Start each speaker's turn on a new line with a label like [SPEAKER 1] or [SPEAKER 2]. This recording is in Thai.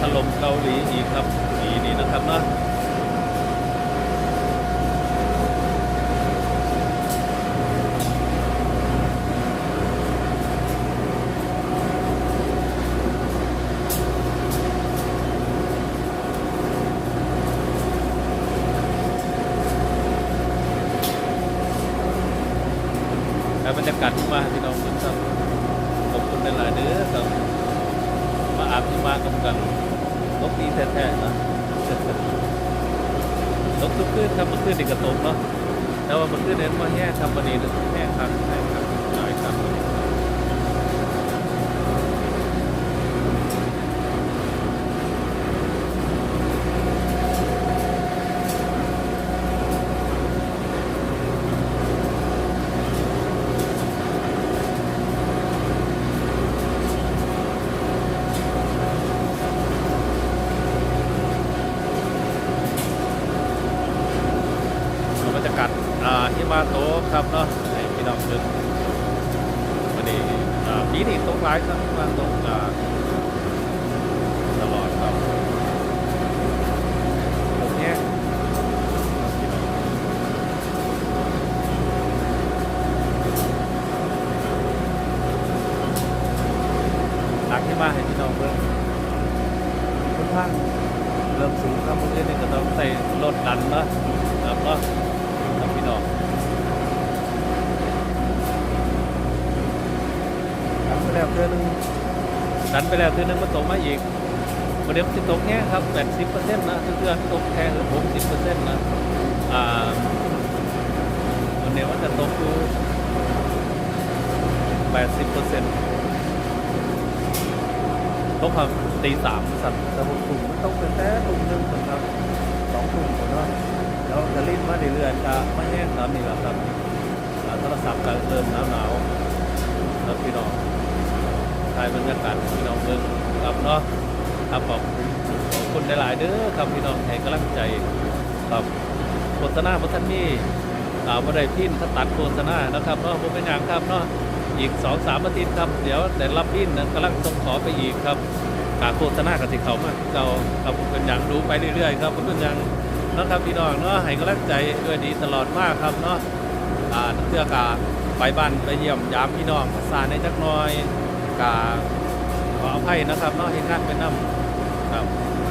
[SPEAKER 1] ถล่มเกาหลีอีกครับปีนี้นะครับเนาะแล้วบรรยากาศที่มาพี่น้องทุกท่านขอบคุณหลายๆเด้อครับ มาอาบที่มากับกันลกดีแท้ๆนะลกทุกขึ้นครับมันขึ้นนี่กระตกเนาะแต่ว่ามันขึ้นเน้นมาแห้งครับวันนี้แห้งครับแห้งครับหน่อยครับบรร ยากาศอ่าที่มาโตครับเนาะให้พี่น้องดูวันนี้ปีนี้ตกหลายครับมาตกตลอดครับตกแห้งคพี่น้องหลักที่มาให้พี่น้องเพิ่มค่อนข้างเริ่มสูงครับเมื่อนี่ก็ต้องใส่รถดันเนาะครับเดันไปแล้วเทื่อนึงดันไปแล้วเทื่อนึงมันตกมาอีกประเดี๋ยวมันจะตกแค่ครับ80%นะเทื่อๆตกแค่60%นต์นะอ่าวันนี้มันจะตกอยู่80%ต้องทำตีสามสัตว์แต่ผมถุงมันต้องเป็นแต่ถุงหนึ่งนะครับสองถุงผมว่า แล้วจะรีบมาเรื่อยๆจะไม่แห้งครับนี่แหละครับโทรศัพท์ก็เริ่มหนาวหนาวๆครับพี่น้องถ่ายบรรยากาศพี่น้องเบิ่งครับเนาะครับขอบคุณหลายๆเด้อครับพี่น้องให้กำลังใจครับโฆษณาพัฒนมีอ่าบ่ได้พินถ้าตัดโฆษณานะครับเนาะผมเป็นอย่างครับเนาะอีกสองสามอาทิตย์ครับเดี๋ยวได้รับพินนะกำลังส่งขอไปอีกครับการโฆษณากับที่เขามาเราครับเป็นอย่างดูไปเรื่อยๆครับเป็นอย่าง นะครับพี่น้องเนาะให้กำลังใจด้วยดีตลอดมากครับเนาะอ่าเพื่อกาไปบ้านไปเยี่ยมยามพี่น้องภาษาในจักหน้อยกาขออภัยนะครับเนาะให้งานเป็นน้ำ